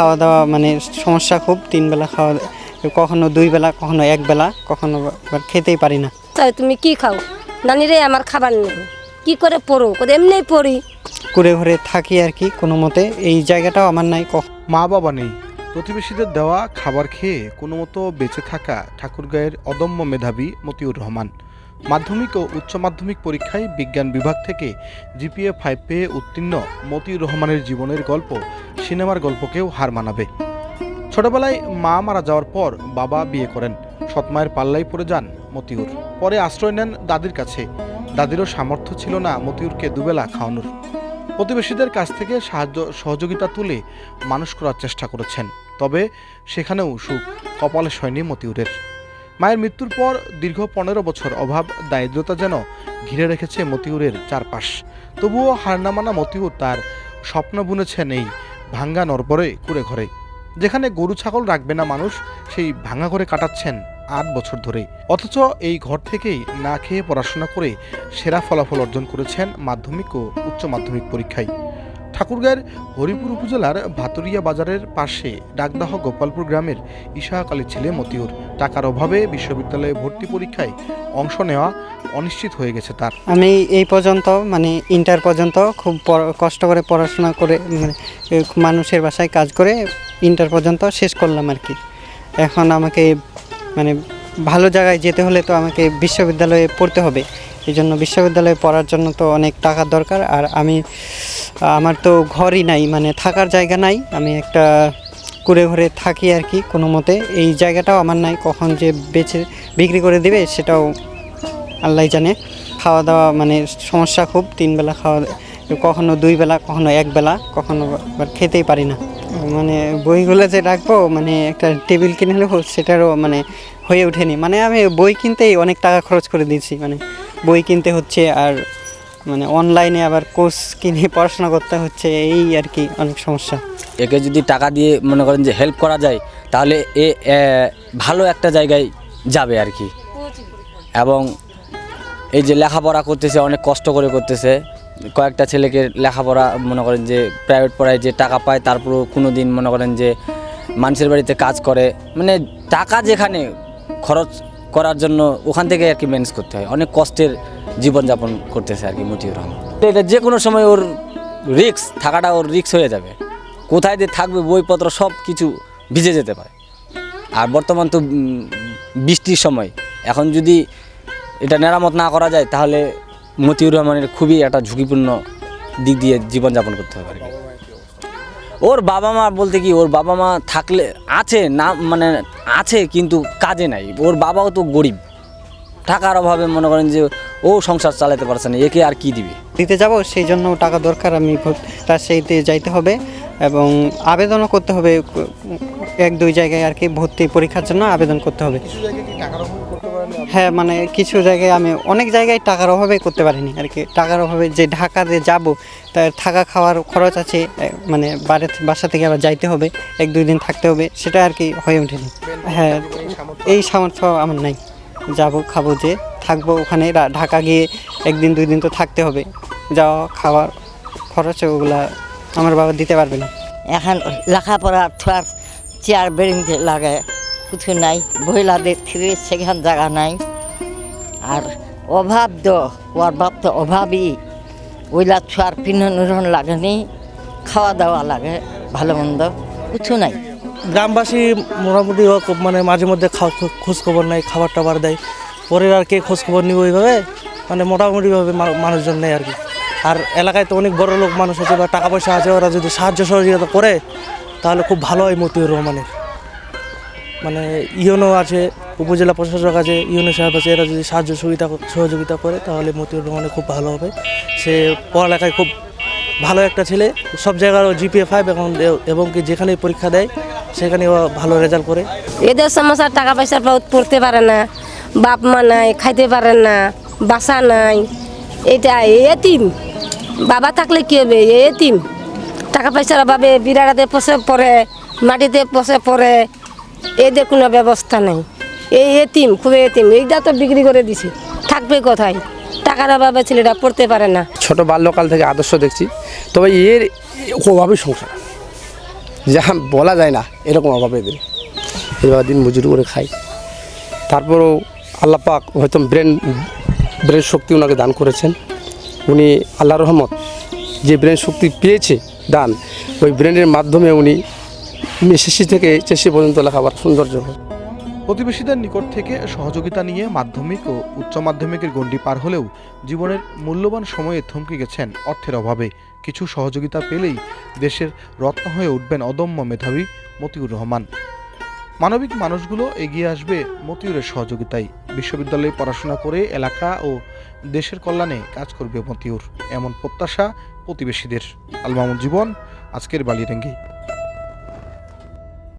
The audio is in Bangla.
খাওয়া দাওয়া মানে সমস্যা খুব তিন বেলা খাওয়া কখনো দুই বেলা কখনো এক বেলা কখনো খেতেই পারি না। তাই তুমি কি খাও? নানিরে আমার খাবার নেই। কি করে পড়ো এমনি পড়ি। কুড়ে ঘরে থাকি আর কি কোনো মতে। এই জায়গাটাও আমার নাই কখ- মা বাবা নেই। প্রতিবেশীদের দেওয়া খাবার খেয়ে কোনো মতো বেঁচে থাকা ঠাকুরগাঁয়ের অদম্য মেধাবী মতিউর রহমান। মাধ্যমিক ও উচ্চ মাধ্যমিক পরীক্ষায় বিজ্ঞান বিভাগ থেকে জিপিএ ফাইভ পেয়ে উত্তীর্ণ মতিউর রহমানের জীবনের গল্প সিনেমার গল্পকেও হার মানাবে। ছোটবেলায় মা মারা যাওয়ার পর বাবা বিয়ে করেন। সৎমায়ের পাল্লাই পড়ে যান মতিউর। পরে আশ্রয় নেন দাদির কাছে। দাদিরও সামর্থ্য ছিল না মতিউরকে দুবেলা খাওয়ানোর। প্রতিবেশীদের কাছ থেকে সাহায্য, সহযোগিতা তুলে মানুষ করার চেষ্টা করেছেন। তবে সেখানেও সুখ, কপালে সয়নি মতিউরের। মায়ের মৃত্যুর পর দীর্ঘ পনেরো বছর অভাব, দারিদ্রতা যেন ঘিরে রেখেছে মতিউরের চারপাশ। তবুও হার না মানা মতিউর তার স্বপ্ন বুনেছেন এই ভাঙ্গা নরবরে কুড়ে ঘরে। যেখানে গরু ছাগল রাখবে না মানুষ, সেই ভাঙা ঘরে কাটাচ্ছেন আট বছর ধরে। অথচ এই ঘর থেকেই না খেয়ে পড়াশোনা করে সেরা ফলাফল অর্জন করেছেন মাধ্যমিক ও উচ্চ মাধ্যমিক পরীক্ষায়। ঠাকুরগাঁয়ের হরিপুর উপজেলার ভাতুরিয়া বাজারের পাশে ডাকদাহ গোপালপুর গ্রামের ইশাক আলীর ছেলে মতিউর। টাকার অভাবে বিশ্ববিদ্যালয়ে ভর্তি পরীক্ষায় অংশ নেওয়া অনিশ্চিত হয়ে গেছে তার। আমি এই পর্যন্ত মানে ইন্টার পর্যন্ত খুব কষ্ট করে পড়াশোনা করে মানে মানুষের বাসায় কাজ করে ইন্টার পর্যন্ত শেষ করলাম আর কি। এখন আমাকে মানে ভালো জায়গায় যেতে হলে তো আমাকে বিশ্ববিদ্যালয়ে পড়তে হবে। এই জন্য বিশ্ববিদ্যালয়ে পড়ার জন্য তো অনেক টাকার দরকার। আর আমি, আমার তো ঘরই নাই মানে থাকার জায়গা নাই। আমি একটা কুড়ে ঘরে থাকি আর কি কোনো মতে। এই জায়গাটাও আমার নাই, কখন যে বেচে বিক্রি করে দিবে সেটাও আল্লাহ জানে। খাওয়া দাওয়া মানে সমস্যা খুব, তিন বেলা খাওয়া, কখনো দুই বেলা, কখনো এক বেলা, কখনো খেতেই পারি না। মানে বইগুলো যে রাখব মানে একটা টেবিল কিনে নেব, সেটারও মানে হয়ে ওঠেনি। মানে আমি বই কিনতেই অনেক টাকা খরচ করে দিয়েছি। মানে বই কিনতে হচ্ছে আর মানে অনলাইনে আবার কোর্স কিনে পড়াশোনা করতে হচ্ছে, এই আর কি অনেক সমস্যা। একে যদি টাকা দিয়ে মনে করেন যে হেল্প করা যায়, তাহলে এ ভালো একটা জায়গায় যাবে আর কি। এবং এই যে লেখাপড়া করতেছে, অনেক কষ্ট করে করতেছে। কয়েকটা ছেলেকে লেখাপড়া মনে করেন যে প্রাইভেট পড়ায় যে টাকা পায়, তারপরও কোনো দিন মনে করেন যে মানুষের বাড়িতে কাজ করে। মানে টাকা যেখানে খরচ করার জন্য ওখান থেকে আর কি ম্যানেজ করতে হয়। অনেক কষ্টের জীবনযাপন করতেছে আর কি মতিউর রহমান। এটা যে কোনো সময় ওর রিক্স থাকাটা ওর রিক্স হয়ে যাবে। কোথায় যে থাকবে, বইপত্র সব কিছু ভিজে যেতে পারে। আর বর্তমান তো বৃষ্টির সময়। এখন যদি এটা মেরামত না করা যায়, তাহলে মতিউর রহমানের খুবই একটা ঝুঁকিপূর্ণ দিক দিয়ে জীবনযাপন করতে হবে আর কি। ওর বাবা মা বলতে কি ওর বাবা মা থাকলে আছে না মানে আছে কিন্তু কাজে নাই। ওর বাবাও তো গরিব। টাকার অভাবে মনে করেন যে ও সংসার চালাতে পারছে না একে আর কি দিবে? দিতে যাব সেই জন্য টাকা দরকার আমি রাজশাহীতে যাইতে হবে এবং আবেদনও করতে হবে এক দুই জায়গায় আর কি ভর্তি পরীক্ষার জন্য আবেদন করতে হবে। হ্যাঁ মানে কিছু জায়গায় আমি, অনেক জায়গায় টাকার অভাবে করতে পারিনি আর কি। টাকার অভাবে যে ঢাকাতে যাব, তার থাকা খাওয়ার খরচ আছে মানে বাড়ি, বাসা থেকে আবার যাইতে হবে, এক দুই দিন থাকতে হবে, সেটা আর কি হয়ে ওঠেনি। হ্যাঁ এই সামর্থ্য আমার নাই। যাব, খাব যে, থাকব ওখানে ঢাকা গিয়ে একদিন দুই দিন তো থাকতে হবে। যাওয়া, খাওয়ার খরচ ওগুলা আমার বাবা দিতে পারবে না। এখন লেখাপড়া থার চেয়ার বেরিংতে লাগে। কিছু নাই মহিলাদের থেকে সেখান জায়গা নাই। আর অভাব তো বাপ তো অভাবই ওইলা ছোয়ার পিনন লাগেনি খাওয়া দাওয়া লাগে ভালো মন্দ কিছু নাই। গ্রামবাসী মোটামুটি মানে মাঝে মধ্যে খাওয়া খোঁজ খবর নেয় খাবার টাবার দেয়। পরের আর কে খোঁজ খবর নিব ওইভাবে? মানে মোটামুটিভাবে মানুষজন নেই আর কি। আর এলাকায় তো অনেক বড় লোক মানুষ আছে বা টাকা পয়সা আছে, ওরা যদি সাহায্য সহযোগিতা করে, তাহলে খুব ভালো হয় মতিউর রহমানের। মানে ইউনো আছে, উপজেলা প্রশাসক আছে ইউনো সাহেব আছে, এরা যদি সাহায্য সুবিধা সহযোগিতা করে, তাহলে মতিউর রহমানের খুব ভালো হবে। সে পড়ালেখায় খুব ভালো একটা ছেলে, সব জায়গার জিপিএ ফাইভ এখন এবং কি যেখানে পরীক্ষা দেয় সেখানে ভালো রেজাল্ট করে। এদের সমস্যা, টাকা পয়সা পড়তে পারে না, বাপ মা নাই, খাইতে পারে না, বাসা নাই, এটা এতিম। বাবা থাকলে কী হবে? এতিম। টাকা পয়সার অভাবে বিড়াড়াতে পচে পড়ে, মাটিতে পচে পড়ে এদের কোনো ব্যবস্থা নেই। এই এতিম, খুবই এতিম, এইটা তো বিক্রি করে দিছে। থাকবে কোথায়? টাকার অভাবে ছেলেটা পড়তে পারে না। ছোট বাল্যকাল থেকে আদর্শ দেখছি। তবে এর অভাবে সংসার। যা বলা যায় না, এরকম অভাবে এদের। এবার দিন মজুরি করে খাই তারপরেও আল্লাপাক হয়তো ব্রেন ব্রেন শক্তি ওনাকে দান করেছেন। উনি আল্লাহ রহমত, যে ব্রেন শক্তি পেয়েছে দান, ওই ব্রেনের মাধ্যমে উনি এসএসসি থেকে এইচএসসি পর্যন্ত লেখাপড়া সৌন্দর্য প্রতিবেশীদের নিকট থেকে সহযোগিতা নিয়ে মাধ্যমিক ও উচ্চ মাধ্যমিকের গণ্ডি পার হলেও জীবনের মূল্যবান সময়ে থমকে গেছেন অর্থের অভাবে। কিছু সহযোগিতা পেলেই দেশের রত্ন হয়ে উঠবেন অদম্য মেধাবী মতিউর রহমান। মানবিক মানুষগুলো এগিয়ে আসবে মতিউরের সহযোগিতায়। বিশ্ববিদ্যালয়ে পড়াশোনা করে এলাকা ও দেশের কল্যাণে কাজ করবে মতিউর। এমন প্রত্যাশা প্রতিবেশীদের। আল মামুন জীবন, আজকের বালিরেঙ্গি।